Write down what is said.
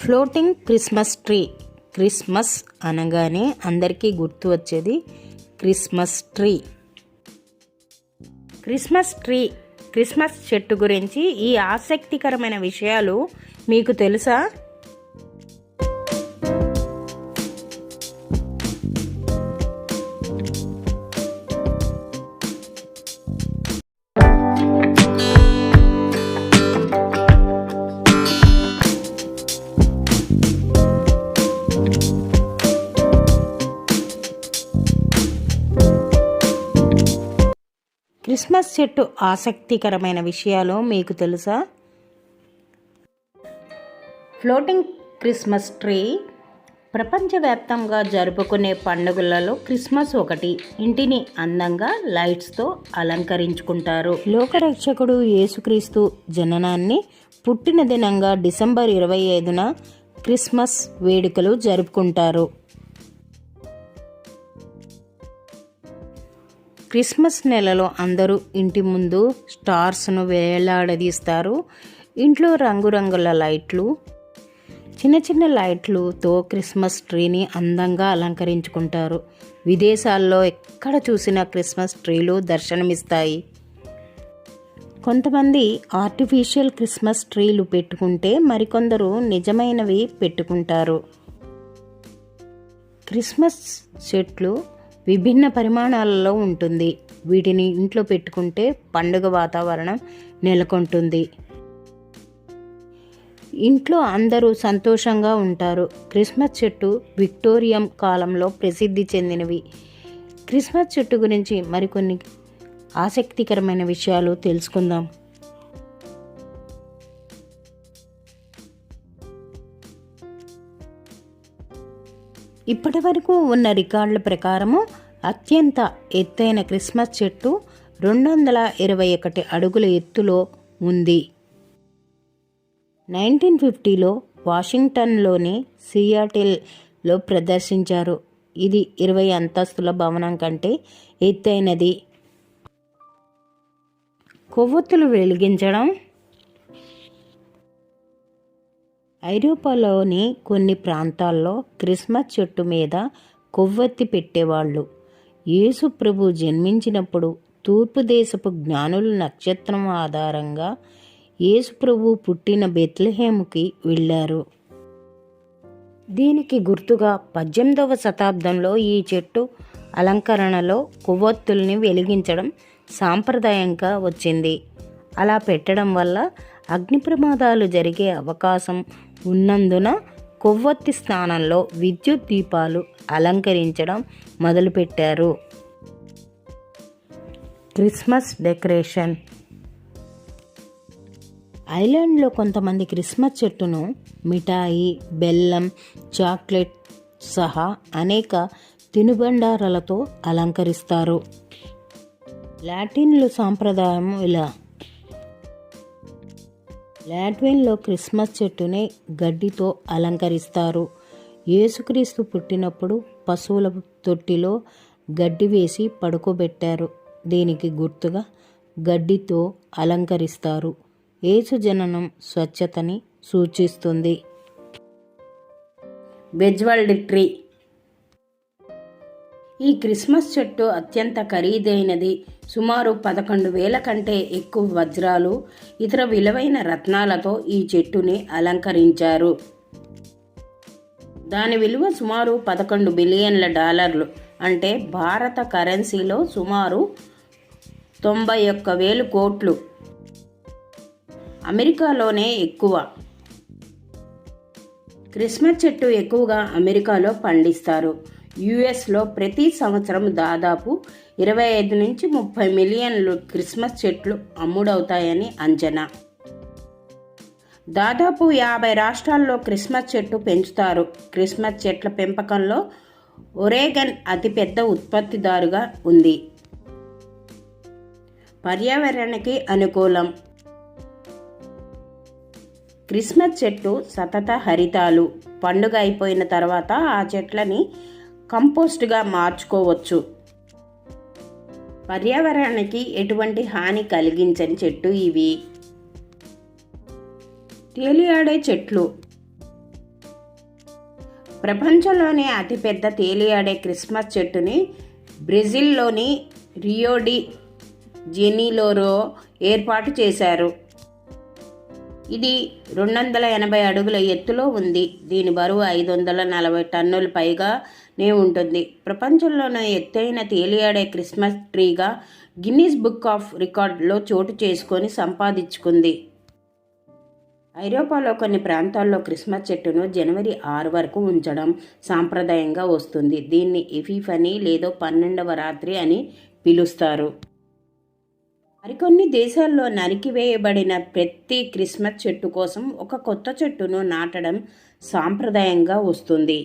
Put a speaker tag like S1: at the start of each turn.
S1: Floating Christmas tree. Christmas అనగానే అందరికీ గుర్తు వచ్చేది Christmas tree. Christmas tree Christmas చెట్టు గురించి ఈ ఆసక్తికరమైన విషయాలు మీకు తెలుసా? క్రిస్మస్ చెట్టు ఆసక్తికరమైన విషయాలు మీకు తెలుసా? ఫ్లోటింగ్ క్రిస్మస్ ట్రీ ప్రపంచవ్యాప్తంగా జరుపుకునే పండుగలలో క్రిస్మస్ ఒకటి. ఇంటిని అందంగా లైట్స్తో అలంకరించుకుంటారు. లోకరక్షకుడు యేసుక్రీస్తు జననాన్ని పుట్టిన దినంగా డిసెంబర్ ఇరవై ఐదున క్రిస్మస్ వేడుకలు జరుపుకుంటారు. క్రిస్మస్ నెలలో అందరూ ఇంటి ముందు స్టార్స్ను వేలాడదీస్తారు. ఇంట్లో రంగురంగుల లైట్లు చిన్న చిన్న లైట్లుతో క్రిస్మస్ ట్రీని అందంగా అలంకరించుకుంటారు. విదేశాల్లో ఎక్కడ చూసినా క్రిస్మస్ ట్రీలు దర్శనమిస్తాయి. కొంతమంది ఆర్టిఫిషియల్ క్రిస్మస్ ట్రీలు పెట్టుకుంటే మరికొందరు నిజమైనవి పెట్టుకుంటారు. క్రిస్మస్ చెట్లు విభిన్న పరిమాణాలలో ఉంటుంది. వీటిని ఇంట్లో పెట్టుకుంటే పండుగ వాతావరణం నెలకొంటుంది. ఇంట్లో అందరూ సంతోషంగా ఉంటారు. క్రిస్మస్ చెట్టు విక్టోరియం కాలంలో ప్రసిద్ధి చెందినవి. క్రిస్మస్ చెట్టు గురించి మరికొన్ని ఆసక్తికరమైన విషయాలు తెలుసుకుందాం. ఇప్పటి వరకు ఉన్న రికార్డుల ప్రకారము అత్యంత ఎత్తైన క్రిస్మస్ చెట్టు రెండు వందల ఇరవై ఒకటి అడుగుల ఎత్తులో ఉంది. నైన్టీన్ ఫిఫ్టీలో వాషింగ్టన్లోని సియాటిల్లో ప్రదర్శించారు. ఇది ఇరవై అంతస్తుల భవనం కంటే ఎత్తైనది. కొవ్వొత్తులు వెలిగించడం ఐరోపాలోని కొన్ని ప్రాంతాల్లో క్రిస్మస్ చెట్టు మీద కొవ్వొత్తి పెట్టేవాళ్ళు. యేసు ప్రభు జన్మించినప్పుడు తూర్పు దేశపు జ్ఞానుల నక్షత్రం ఆధారంగా యేసు ప్రభు పుట్టిన బెత్లహేముకి వెళ్ళారు. దీనికి గుర్తుగా పద్దెనిమిదవ శతాబ్దంలో ఈ చెట్టు అలంకరణలో కొవ్వొత్తుల్ని వెలిగించడం సాంప్రదాయంగా వచ్చింది. అలా పెట్టడం వల్ల అగ్ని ప్రమాదాలు జరిగే అవకాశం ఉన్నందున కొవ్వొత్తి స్థానంలో విద్యుత్ దీపాలు అలంకరించడం మొదలుపెట్టారు. Christmas decoration. ఐలాండ్లో కొంతమంది క్రిస్మస్ చెట్టును మిఠాయి బెల్లం చాక్లెట్ సహా అనేక తినుబండారాలతో అలంకరిస్తారు. లాటిన్లు సాంప్రదాయం ఇలా. లాట్విన్లో క్రిస్మస్ చెట్టునే గడ్డితో అలంకరిస్తారు. యేసుక్రీస్తు పుట్టినప్పుడు పశువుల తొట్టిలో గడ్డి వేసి పడుకోబెట్టారు. దీనికి గుర్తుగా గడ్డితో అలంకరిస్తారు. యేసు జననం స్వచ్ఛతని సూచిస్తుంది. బెజ్వల్డ్ ట్రీ ఈ క్రిస్మస్ చెట్టు అత్యంత ఖరీదైనది. సుమారు పదకొండు వేల కంటే ఎక్కువ వజ్రాలు ఇతర విలువైన రత్నాలతో ఈ చెట్టుని అలంకరించారు. దాని విలువ సుమారు పదకొండు బిలియన్ల డాలర్లు. అంటే భారత కరెన్సీలో సుమారు తొంభై ఒక్క వేలు కోట్లు. అమెరికాలోనే ఎక్కువ. క్రిస్మస్ చెట్టు ఎక్కువగా అమెరికాలో పండిస్తారు. యుఎస్లో ప్రతి సంవత్సరం దాదాపు ఇరవై ఐదు నుంచి ముప్పై మిలియన్లు క్రిస్మస్ చెట్లు అమ్ముడవుతాయని అంచనా. దాదాపు యాభై రాష్ట్రాల్లో క్రిస్మస్ చెట్టు పెంచుతారు. క్రిస్మస్ చెట్ల పెంపకంలో ఒరేగన్ అతిపెద్ద ఉత్పత్తిదారుగా ఉంది. పర్యావరణకి అనుకూలం. క్రిస్మస్ చెట్టు సతత హరితాలు. పండుగ అయిపోయిన తర్వాత ఆ చెట్లని కంపోస్ట్గా మార్చుకోవచ్చు. పర్యావరణానికి ఎటువంటి హాని కలిగించని చెట్టు ఇవి. తేలియాడే చెట్లు. ప్రపంచంలోనే అతిపెద్ద తేలియాడే క్రిస్మస్ చెట్టుని బ్రెజిల్లోని రియోడి జెనీలోరో ఏర్పాటు చేశారు. ఇది రెండు వందల ఎనభై అడుగుల ఎత్తులో ఉంది. దీని బరువు ఐదు వందల నలభై టన్నుల పైగానే ఉంటుంది. ప్రపంచంలోనే ఎత్తైన తేలియాడే క్రిస్మస్ ట్రీగా గిన్నీస్ బుక్ ఆఫ్ రికార్డులో చోటు చేసుకొని సంపాదించుకుంది. ఐరోపాలో కొన్ని ప్రాంతాల్లో క్రిస్మస్ చెట్టును జనవరి ఆరు వరకు ఉంచడం సాంప్రదాయంగా వస్తుంది. దీన్ని ఎఫీఫనీ లేదో పన్నెండవ రాత్రి అని పిలుస్తారు. మరికొన్ని దేశాల్లో నరికివేయబడిన ప్రతి క్రిస్మస్ చెట్టు కోసం ఒక కొత్త చెట్టును నాటడం సాంప్రదాయంగా వస్తుంది.